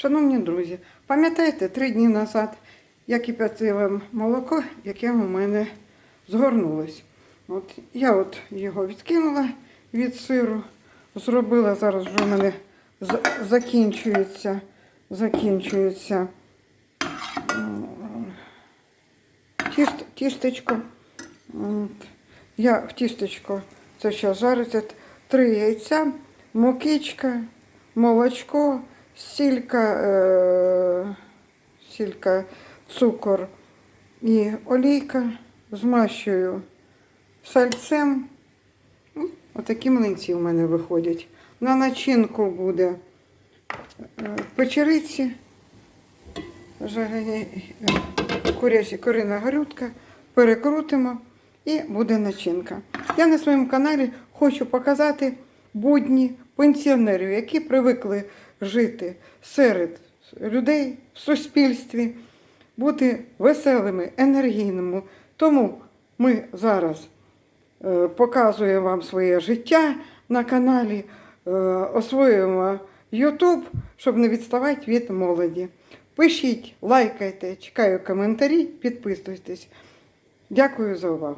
Шановні друзі, пам'ятаєте, три дні назад я кип'ятила молоко, яке у мене згорнулось. От, я от його відкинула від сиру, зробила, зараз вже у мене закінчується, закінчується м, тіст, тістечко. От. Я в тістечко, це зараз жариться, три яйця, мукичка, молочко, сілька, е, сілька, цукор і олійка. Змащую сальцем. Ну, Отакі млинці у мене виходять. На начинку буде е, печериці, курячі, курина горютка, перекрутимо і буде начинка. Я на своєму каналі хочу показати будні пенсіонерів, які привикли жити серед людей в суспільстві, бути веселими, енергійними. Тому ми зараз е, показуємо вам своє життя на каналі, е, освоюємо YouTube, щоб не відставати від молоді. Пишіть, лайкайте, чекаю коментарі, підписуйтесь. Дякую за увагу.